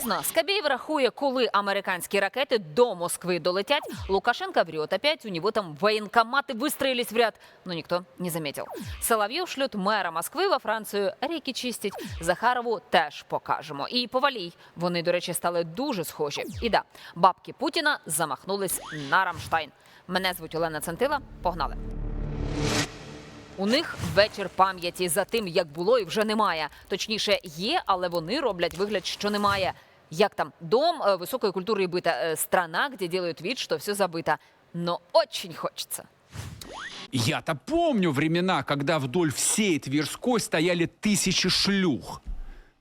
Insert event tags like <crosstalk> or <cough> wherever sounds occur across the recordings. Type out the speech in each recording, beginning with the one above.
Серйозно, Скабєєв рахує, коли американські ракети до Москвы долетят. Лукашенко врет опять, у него там военкоматы выстроились в ряд, но никто не заметил. Соловьев шлет мэра Москви во Францію ріки чистить. Захарову теж покажемо. І Повалій. Вони, до речі, стали дуже схожі. І да, бабки Путіна замахнулись на Рамштайн. Мене звуть Олена Центила. Погнали. У них вечір пам'яті за тим, як було і вже немає. Точніше, є, але вони роблять вигляд, що немає. Як там дом е, високої культури і бита е, страна, де делают вид, що все забито. Но очень хочется. Я-то помню времена, когда вдоль всей Тверской стояли тысячи шлюх.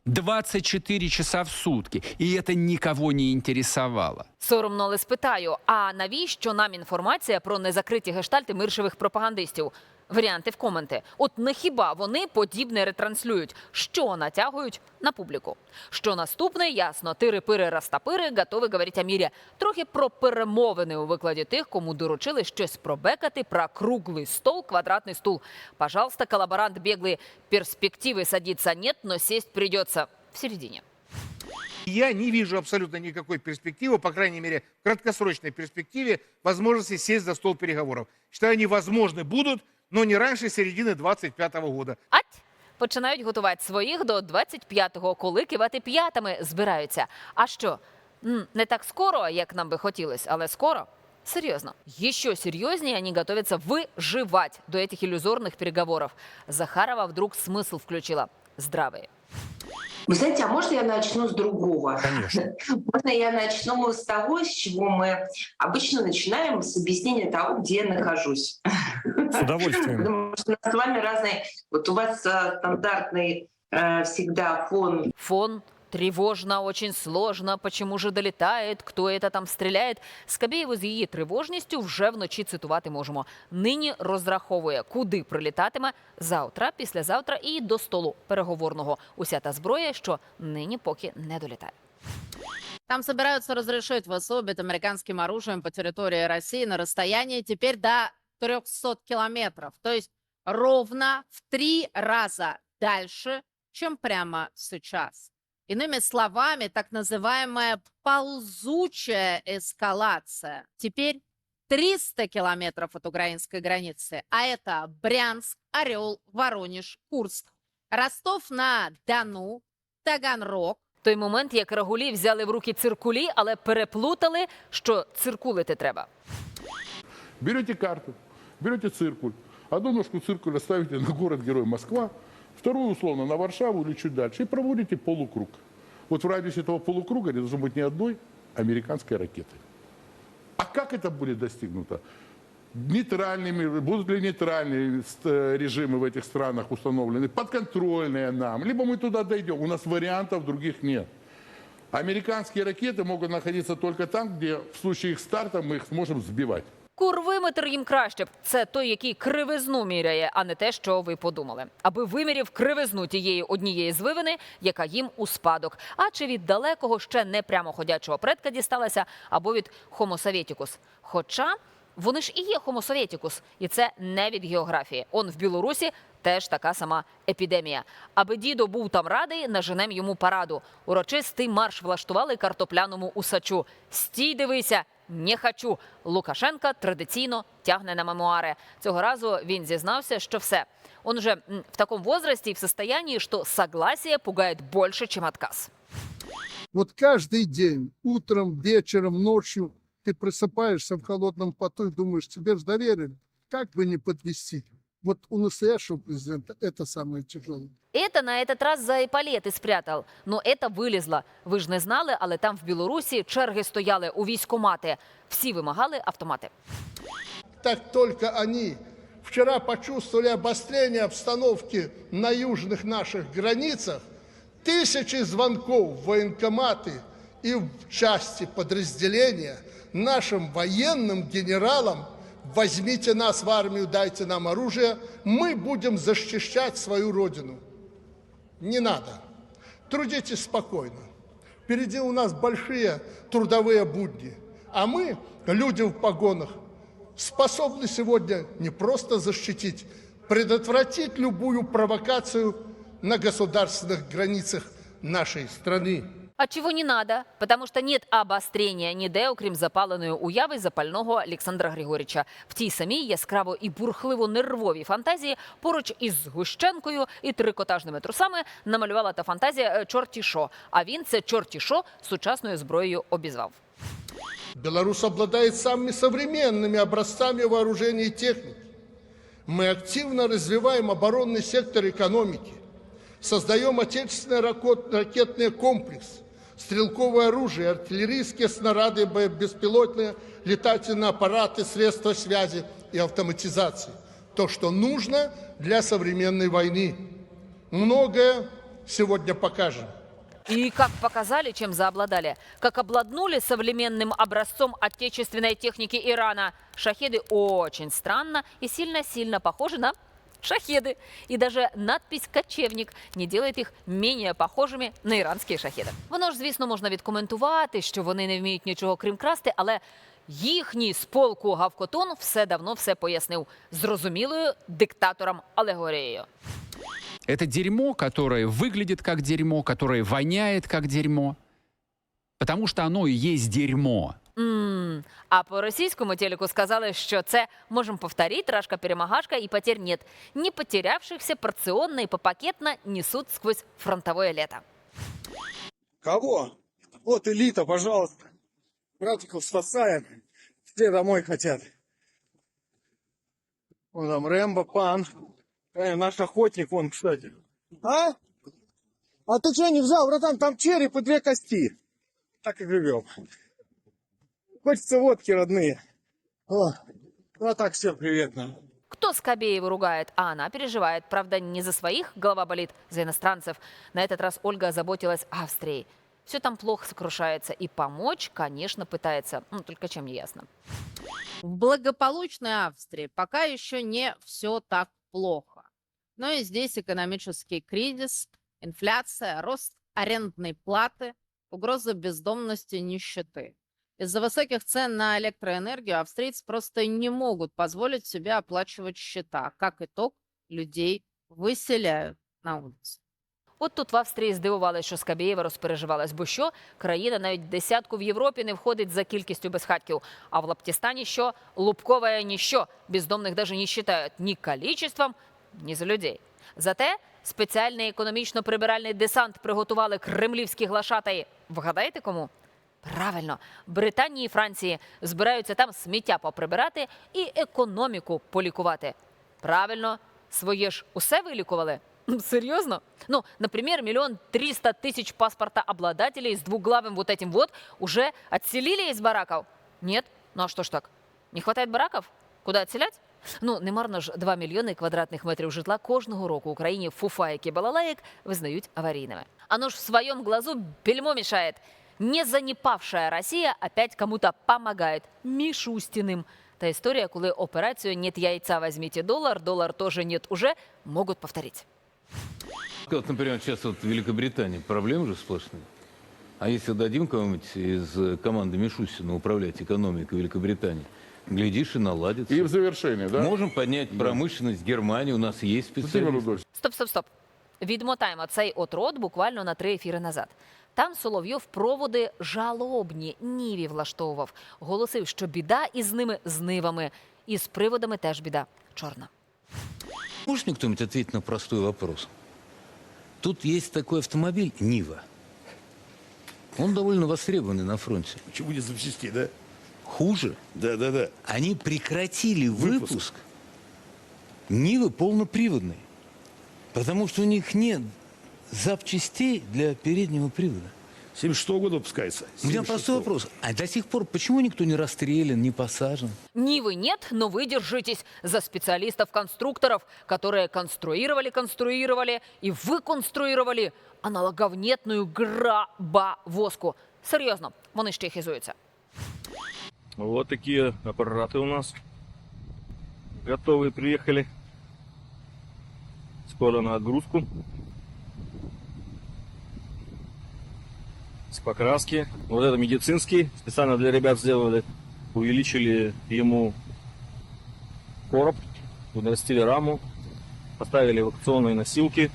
24 часа в сутки. И это никого не интересовало. Соромно, але спитаю: а навіщо нам інформація про незакриті гештальти миршевих пропагандистів? Варіанти в коменти. От не хіба вони подібне ретранслюють, що натягують на публіку. Що наступне, ясно, тири-пири растапири готові говорити о мірі. Трохи про перемовини у викладі тих, кому доручили щось пробекати про круглий стол, квадратний стул. Пожалуйста, коллаборант беглый, перспективы садиться нет, но сесть придется в середине. Я не вижу абсолютно никакой перспективы, по крайней мере, в краткосрочной перспективе, возможности сесть за стол переговоров. Считаю, они возможны будут, но не раньше середины 2025 года. Ать! Починають готувати своїх до 25-го, коли кивати п'ятами збираються. А що? М, Не так скоро, як нам би хотілося, але скоро. Серьезно. Еще серьезнее они готовятся выживать до этих иллюзорных переговоров. Захарова вдруг смысл включила. Здравый. Вы знаете, а можно я начну с другого? Конечно. <laughs> Можно я начну с того, с чего мы обычно начинаем, с объяснения того, где я нахожусь. С удовольствием. <laughs> Потому что у нас с вами разные... Вот у вас э, стандартный э, всегда фон Фон тревожно, очень сложно. Почему же долітає? Хто это там стріляє? Скабєєву з її тривожністю вже вночі цитувати можемо. Нині розраховує, куди прилітатиме завтра, післязавтра і до столу переговорного. Уся та зброя, що нині поки не долітає. Там собираются разрешить ВСУ бить американским оружием по территории России на расстоянии теперь до 300 километров. То ровно в три раза дальше, чем прямо сейчас. Иными словами, так называемая ползучая эскалация. Теперь 300 километров от украинской границы, а это Брянск, Орел, Воронеж, Курск, Ростов-на-Дону, Таганрог, Той момент, як Рагулі взяли в руки циркулі, але переплутали, що циркулити треба. Берете карту, берете циркуль. Одну ножку циркуля ставите на город-герой Москва, вторую условно на Варшаву или чуть дальше и проводите полукруг. Вот в радиусе этого полукруга не должно быть ни одной американской ракеты. А как это будет достигнуто? Нейтральными, будут ли нейтральные ст- режимы в этих странах установлены, подконтрольные нам, либо мы туда дойдем. У нас вариантов других нет. Американские ракеты могут находиться только там, где в случае их старта мы их сможем сбивать. Курвиметр їм краще б. Це той, який кривизну міряє, а не те, що ви подумали. Аби вимірів кривизну тієї однієї звивини, яка їм у спадок. А чи від далекого ще не прямоходячого предка дісталася, або від Sovieticus. Хоча вони ж і є Sovieticus, і це не від географії. Он в Білорусі теж така сама епідемія. Аби дідо був там радий, наженем йому параду. Урочистий марш влаштували картопляному усачу. Стій, дивися, не хочу. Лукашенка традиційно тягне на мемуари. Цього разу він зізнався, що все. Он уже м, в такому возрасте и в состоянии, что согласие пугает больше, чем отказ. Вот каждый день, утром, вечером, ночью, ты просыпаешься в холодном поту и думаешь, тебе же доверили, как бы не подвести. Вот у настоящего президента это самое тяжелое. Это на этот раз за епалети спрятав. Но это вилізло. Ви ж не знали, але там в Білорусі черги стояли у військомати. Всі вимагали автомати. Так только они вчера почувствовали обострение обстановки на южных наших границах, тысячи звонков в военкоматы и в части подразделения нашим военным генералам возьмите нас в армию, дайте нам оружие, мы будем защищать свою родину. Не надо. Трудитесь спокойно. Впереди у нас большие трудовые будни. А мы, люди в погонах, способны сегодня не просто защитить, предотвратить любую провокацию на государственных границах нашей страны. А чего не надо? Потому что нет обострення ніде, окрім запаленої уяви запального Олександра Григорича. В тій самій яскраво і бурхливо нервовій фантазії поруч із згущенкою і трикотажними трусами намалювала та фантазія е, чорті шо. А він це чорті шо сучасною зброєю обізвав. Беларусь обладает самыми современными образцами вооружений и техники. Мы активно развиваем оборонный сектор экономики, создаем отечественный ракот- ракетный комплекс, стрелковое оружие, артиллерийские снаряды, бе- беспилотные летательные аппараты, средства связи и автоматизации. То, что нужно для современной войны. Многое сегодня покажем. И как показали, чем заобладали. Как обладнули современным образцом отечественной техники Ирана. Шахеды очень странно и сильно-сильно похожи на шахеды. И даже надпись «кочевник» не делает їх менее похожими на іранські шахеди. Воно ж, звісно, можна відкоментувати, що вони не вміють нічого крім красти, але їхній з полку Гавкотон все давно все пояснив зрозумілою диктатором алегорією. Это дерьмо, которое выглядит как дерьмо, которое воняет как дерьмо. Потому что оно и есть дерьмо. М, А по російському телеку сказали, що це можем повторить, рашка перемагашка и потерь нет. Не потерявшихся порционно и попакетно несут сквозь фронтовое лето. Кого? Вот элита, пожалуйста. Братиков спасаем. Все домой хотят. Вон там Рэмбо, Пан. Э, наш охотник вон, кстати. А? А ты что не взял, братан? Там череп и две кости. Так и живем. Хочется водки, родные. О, ну а так все, привет нам. Кто Скобееву ругает, а она переживает. Правда, не за своих голова болит, за иностранцев. На этот раз Ольга озаботилась Австрией. Все там плохо сокрушается. И помочь, конечно, пытается. Ну, только чем не ясно. В благополучной Австрии пока еще не все так плохо. Но и здесь экономический кризис, инфляция, рост арендной платы, угроза бездомности, нищеты. Из-за высоких цен на электроэнергию австрийцы просто не могут позволить себе оплачивать счета. Как итог, людей выселяют на улицу. От тут в Австрії здивувалися, що Скабєєва розпереживалась, бо що країна навіть в десятку в Європі не входить за кількістю безхатків. А в Лаптістані що лубкове ніщо. Бездомних даже не вважають ні количеством, ні за людей. Зате спеціальний економічно-прибиральний десант приготували кремлівські глашатаї. Вгадайте кому? Правильно, Британії і Франції збираються там сміття поприбирати і економіку полікувати. Правильно, своє ж усе вилікували? М, Серьезно? Ну, например, миллион триста тысяч паспорта обладателей с двуглавым вот этим вот уже отселили из бараков? Нет? Ну а что ж так? Не хватает бараков? Куда отселять? Ну, не марно ж 2 мільйони квадратних метрів житла кожного року в Україні фуфаїк і балалаєк визнають аварійними. Оно ж в своем глазу бельмо мешает. Не занепавшая Россия опять кому-то помогает. Мишустиным. Та история, коли операцию «нет яйца, возьмите доллар», доллар тоже нет уже, могут повторить. Вот, например, сейчас вот в Великобритании проблемы же сплошные. А если дадим кому-нибудь из э, команды Мишусина управлять экономикой Великобритании, глядишь и наладится. И в завершение, да? Можем поднять промышленность Германии, у нас есть Владимир специалисты. Рудольфович, Стоп, стоп, стоп. Відмотаємо цей отрод буквально на три ефіри назад. Там Соловйов проводи жалобні Ніві влаштовував. Голосив, що біда із ними з нивами. І з приводами теж біда. Чорна. Может мне кто-нибудь ответить на простой вопрос? Тут есть такой автомобиль Нива. Он довольно востребованный на фронте. Почему не запчастей, да? Хуже, Да, да, да. они прекратили Выпуск. выпуск Нивы полноприводной. Потому что у них нет запчастей для переднего привода. 76 года выпускается. У меня 76-го. простой вопрос. А до сих пор почему никто не расстрелян, не посажен? Нивы нет, но вы держитесь за специалистов-конструкторов, которые конструировали, конструировали и выконструировали аналоговнетную грабовозку. Серйозно, вони ще й хизуються. Вот такие аппараты у нас. Готовые приехали. Скоро на отгрузку. С покраски. Вот это медицинский. Специально для ребят сделали. Увеличили ему короб. Удрастили раму. Поставили эвакуационные носилки.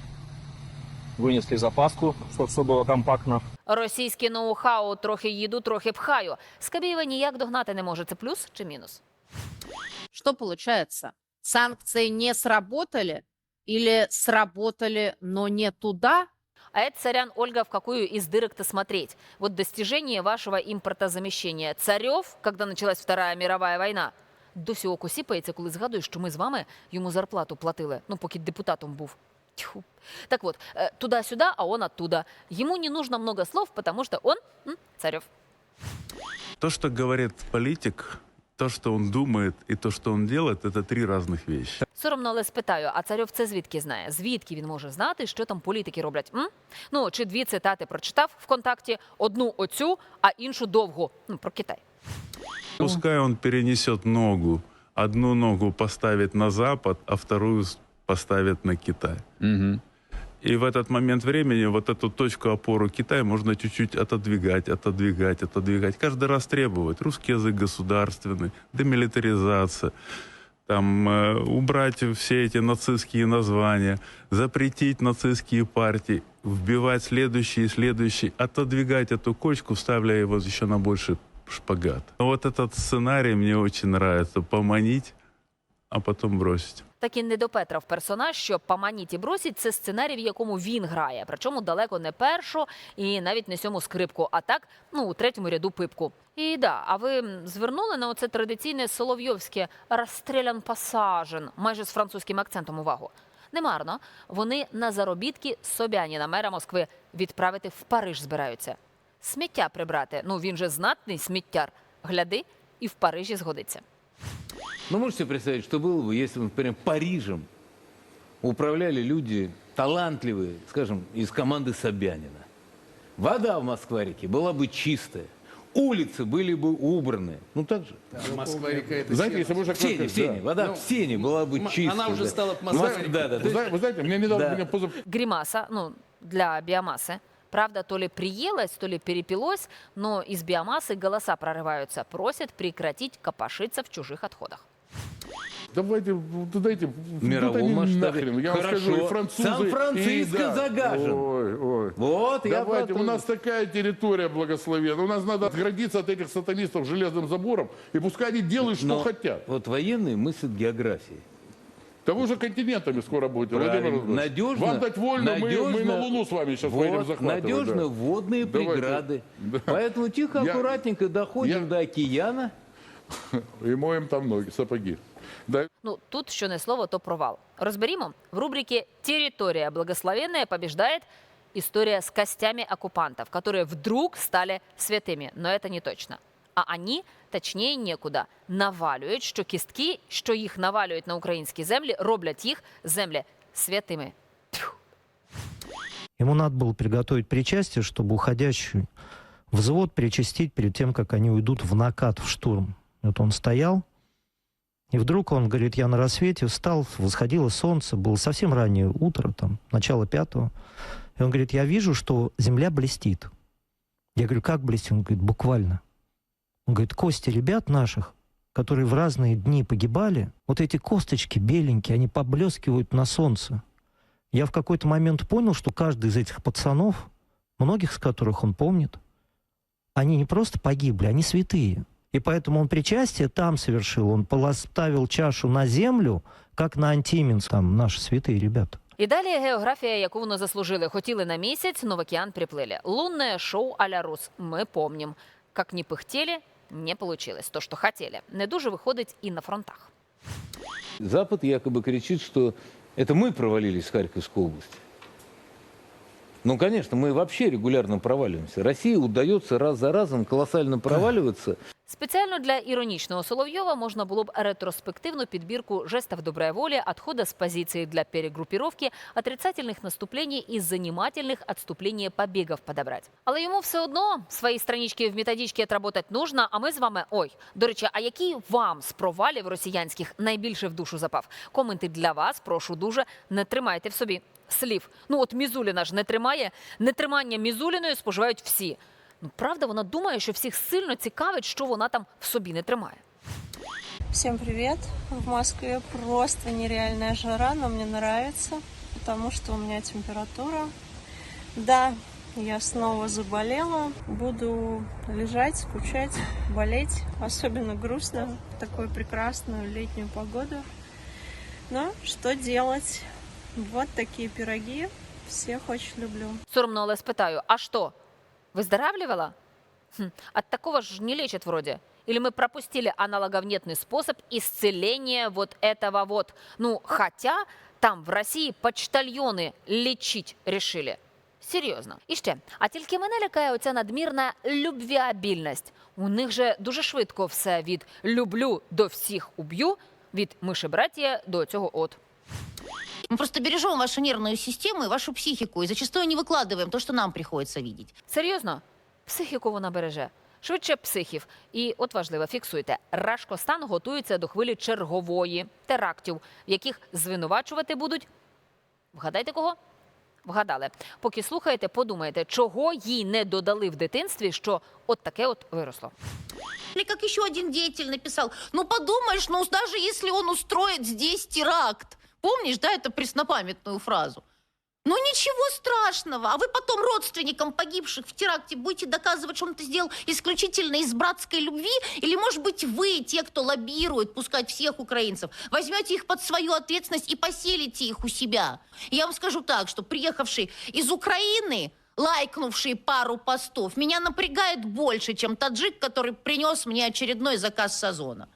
Вынесли запаску, чтобы все было компактно. Російське ноу-хау трохи їду, трохи пхаю. Скабєєва ніяк догнати не може. Це плюс чи мінус? Что получается? Санкции не сработали или сработали, но не туда? А это, царян Ольга, в какую из дырок-то смотреть? Вот достижение вашего импортозамещения. Царев, когда началась Вторая мировая война, досі око сіпається, коли згадую, що ми з вами йому зарплату платили, ну, поки депутатом був. Тьфу. Так вот, э, туда-сюда, а он оттуда. Ему не нужно много слов, потому что он м, Царев. То, что говорит политик, то, что он думает и то, что он делает, это три разных вещи. Соромно, але спитаю, а Царьов це звідки знає? Звідки він може знати, що там політики роблять? М? Ну, чи дві цитати прочитав ВКонтакті, одну оцю, а іншу довгу. Ну, про Китай. Пускай он перенесет ногу, одну ногу поставит на Запад, а вторую с- поставит на Китай. Мгм. И в этот момент времени вот эту точку опоры Китая можно чуть-чуть отодвигать, отодвигать, отодвигать. Каждый раз требовать. Русский язык государственный, демилитаризация, там, э, убрать все эти нацистские названия, запретить нацистские партии, вбивать следующие и следующие, отодвигать эту кочку, вставляя его еще на больший шпагат. Вот этот сценарий мне очень нравится. Поманить, а потом бросить. Такий недопетрав персонаж, що поманіть і бросіть, це сценарій, в якому він грає. Причому далеко не першу і навіть не сьому скрипку, а так, ну, у третьому ряду пипку. І да, а ви звернули на оце традиційне соловйовське розстрілян пасажен, майже з французьким акцентом увагу. Немарно, вони на заробітки Собяніна, мера Москви, відправити в Париж збираються. Сміття прибрати. Ну він же знатний сміттяр. Гляди, і в Парижі згодиться. Ну, можете себе представить, что было бы, если бы, например, Парижем управляли люди талантливые, скажем, из команды Собянина. Вода в Москва-реке была бы чистая, улицы были бы убраны. Ну, так же. Знаете, если можно В Сене, в Сене, да. вода в Сене была бы чистая. она уже да. стала Ну, Москва-рекой. Да, да. Вы знаете, вы знаете, мне недавно, Да. меня поза- гримаса, ну, для биомассы. Правда, то ли приелось, то ли перепилось, но из биомассы голоса прорываются. Просят прекратить копошиться в чужих отходах. Давайте, ну, дайте, В мировом они масштабе. нахрен, я вам Хорошо. скажу, и французы, Сан-Франциско и да. загажен. Ой, ой. Вот, я Давайте, у нас такая территория благословенная. У нас надо отградиться от этих сатанистов железным забором, и пускай они делают, что Но хотят. Вот военные мыслят географией. Того же континентами скоро будете, Владимир Правильно. Владимирович. Надежно, Вам дать вольно, мы, мы надежно- на Луну с вами сейчас Вот, поедем захватывать. надежно да. водные Давайте. преграды. <laughs> Да. Поэтому тихо, Я- аккуратненько доходим я- до океана. <laughs> И моем там ноги, сапоги. Да, Ну, тут що не слово, то провал. Розберімо. В рубрике «Территория благословенная» побеждает история с костями оккупантов, которые вдруг стали святыми. Но это не точно. А они, точніше некуда, навалюють, що кістки, що їх навалюють на українські землі, роблять їх землі святими. Тьфу. Ему надо было приготовить причастие, чтобы уходящий взвод причастить перед тем, как они уйдут в накат, в штурм. Вот он стоял, и вдруг он говорит, я на рассвете встал, восходило солнце, было совсем раннее утро, там, начало пятого. И он говорит, я вижу, что земля блестит. Я говорю, как блестит? Он говорит, буквально. Он говорит, кости ребят наших, которые в разные дни погибали, вот эти косточки беленькие, они поблескивают на солнце. Я в какой-то момент понял, что каждый из этих пацанов, многих из которых он помнит, они не просто погибли, они святые. И поэтому он причастие там совершил. Он поставил чашу на землю, как на Антименс, там наши святые ребята. І далі географія, яку вони заслужили. Хотіли на місяць, но в океан приплыли. Лунное шоу а-ля Рус. Ми помним. Как не пыхтели, не получилось. То, что хотели. Не дуже виходить і на фронтах. Запад якобы кричит, что это мы провалились в Харьковской области. Ну, конечно, мы вообще регулярно проваливаемся. России удается раз за разом колоссально проваливаться. Спеціально для іронічного Соловйова можна було б ретроспективну підбірку жестов доброй воли, отхода с позиции для перегруппировки, отрицательных наступлений и занимательных отступлений побегов подобрать. Але йому все одно свої странички в методичці отработать нужно, а ми з вами, ой, до речі, а який вам з провалів росіянських найбільше в душу запав? Коменти для вас, прошу дуже, не тримайте в собі слів. Ну от Мізуліна ж не тримає, нетримання Мізуліною споживають всі. Ну, правда, вона думає, що всіх сильно цікавить, що вона там в собі не тримає. Всем привет! В Москве просто нереальная жара, но мне нравится, потому что у меня температура. Да, я снова заболела. Буду лежать, скучать, болеть. Особенно грустно в такую прекрасную летнюю погоду. Но что делать? Вот такие пироги. Всех очень люблю. Соромно, але спитаю, а что, выздоравливала? Хм, от такого ж не лечат вроде. Или мы пропустили аналоговнетный способ исцеления вот этого вот? Ну, хотя там в Росії почтальйони лічить решили. Серйозно. І ще, а тільки мене лякає оця надмірна любвіабільність. У них же дуже швидко все від люблю до всіх уб'ю, від мишебратія до цього от. Мы просто бережем вашу нервную систему и вашу психику, и зачастую не выкладываем то, что нам приходится видеть. Серйозно? Психіку вона береже. Швидше психів. І от важливо, фіксуйте. Рашкостан готується до хвилі чергової терактів, в яких звинувачувати будуть. Вгадайте кого? Вгадали. Поки слухаєте, подумайте, чого їй не додали в дитинстві, що от таке от виросло. Или как еще один деятель написал, ну подумаешь, ну даже если он устроит здесь теракт. Помнишь, да, это преснопамятную фразу? Ну ничего страшного, а вы потом родственникам погибших в теракте будете доказывать, что он это сделал исключительно из братской любви? Или, может быть, вы, те, кто лоббирует пускать всех украинцев, возьмете их под свою ответственность и поселите их у себя? Я вам скажу так, что приехавший из Украины, лайкнувший пару постов, меня напрягает больше, чем таджик, который принес мне очередной заказ с Озона.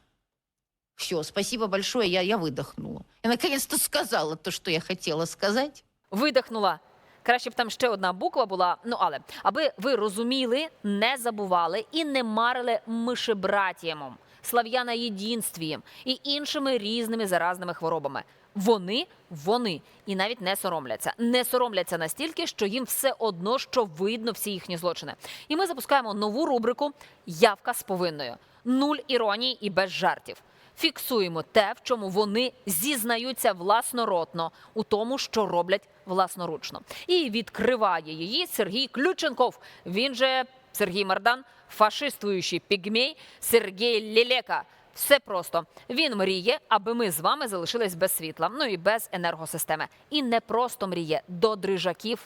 Все, спасибо большое, я, я выдохнула. Я наконец-то сказала то, что я хотела сказать. Видихнула. Краще б там ще одна буква була. Ну але аби ви розуміли, не забували і не марили мишебратіємом, слав'яноєдінствієм і іншими різними заразними хворобами. Вони, вони і навіть не соромляться. Не соромляться настільки, що їм все одно, що видно всі їхні злочини. І ми запускаємо нову рубрику Явка з повинною. Нуль іронії і без жартів. Фіксуємо те, в чому вони зізнаються власноротно у тому, що роблять власноручно. І відкриває її Сергій Ключенков. Він же Сергій Мардан, фашистуючий пігмей Сергій Лілека. Все просто він мріє, аби ми з вами залишились без світла, ну і без енергосистеми. І не просто мріє до дрижаків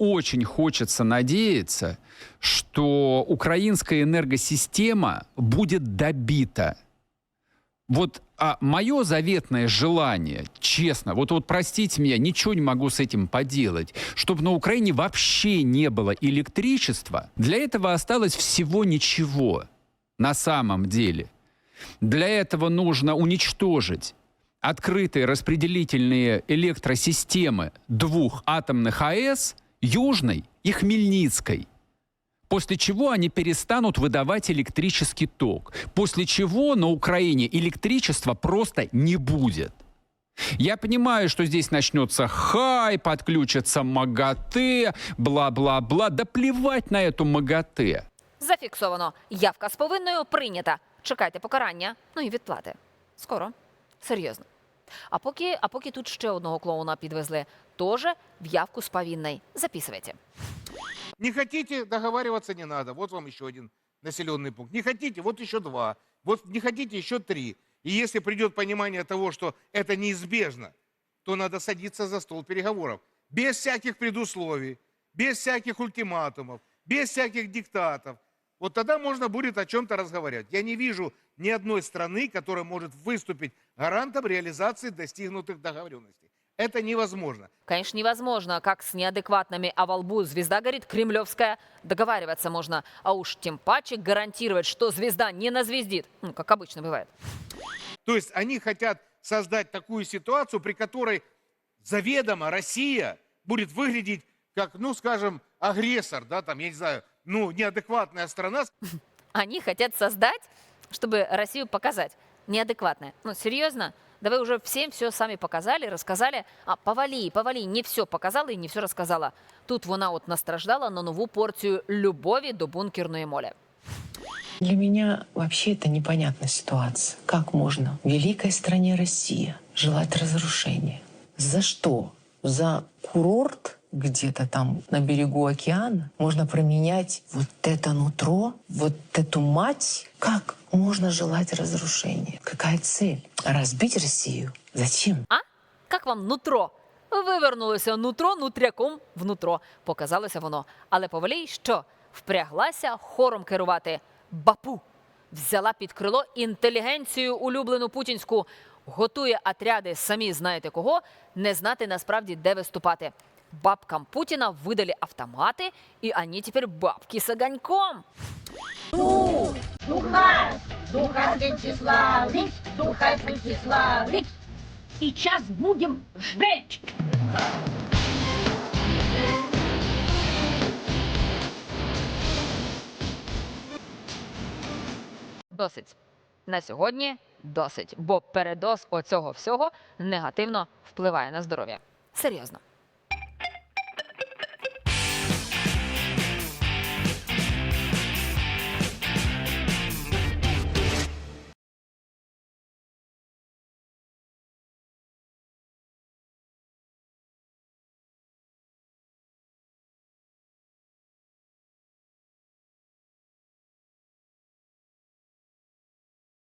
Очень хочется надеяться, что украинская энергосистема будет добита. Вот а мое заветное желание, честно, вот, вот простите меня, ничего не могу с этим поделать, чтобы на Украине вообще не было электричества, для этого осталось всего ничего на самом деле. Для этого нужно уничтожить открытые распределительные электросистемы двух атомных АЭС, Южной и Хмельницкой. После чего они перестанут выдавать электрический ток. После чего на Украине электричества просто не будет. Я понимаю, что здесь начнется хайп, подключится МАГАТЭ, бла-бла-бла. Да плевать на эту МАГАТЭ. зафіксовано. Явка з повинною прийнята. Чекайте покарання, ну і відплати. Скоро. Серйозно. А поки, а поки тут ще одного клоуна підвезли, теж в явку з повинною. Записуйте. Не хотите, договариваться не надо. Вот вам еще один населенный пункт. Не хотите, вот еще два. Вот не хотите, еще три. И если придет понимание того, что это неизбежно, то надо садиться за стол переговоров. Без всяких предусловий, без всяких ультиматумов, без всяких диктатов. Вот тогда можно будет о чем-то разговаривать. Я не вижу ни одной страны, которая может выступить гарантом реализации достигнутых договоренностей. Это невозможно. Конечно, невозможно, как с неадекватными, а во лбу звезда горит кремлевская. Договариваться можно, а уж тем паче гарантировать, что звезда не назвездит, ну, как обычно бывает. То есть они хотят создать такую ситуацию, при которой заведомо Россия будет выглядеть как, ну, скажем, агрессор, да, там, я не знаю, ну, неадекватная страна. Они хотят создать, чтобы Россию показать неадекватное. Ну, серьезно? Да вы уже всем все сами показали, рассказали. А повали, повали, не все показала і не все розказала. Тут вона от настраждала на нову порцію любові до бункерної молі. Для меня вообще это непонятная ситуация. Как можно в великой стране Россия желать разрушения? За что? За курорт – где-то там на берегу океана можно променять вот это нутро, вот эту мать? Как можно желать разрушения? Какая цель? Разбить Россию? Зачем? А? Как вам нутро? Вивернулося нутро нутряком внутро. Показалося воно. Але повелій що? Впряглася хором керувати. Бапу взяла під крило інтелігенцію улюблену путінську. Готує отряди самі знаєте кого, не знати насправді, де виступати. Бабкам Путіна видали автомати, і вони тепер бабки з огоньком. Духа, духа Вячеславик, духа Вячеславик. Сейчас будем жечь. Досить. На сьогодні досить, бо передоз оцього всього негативно впливає на здоров'я. Серйозно.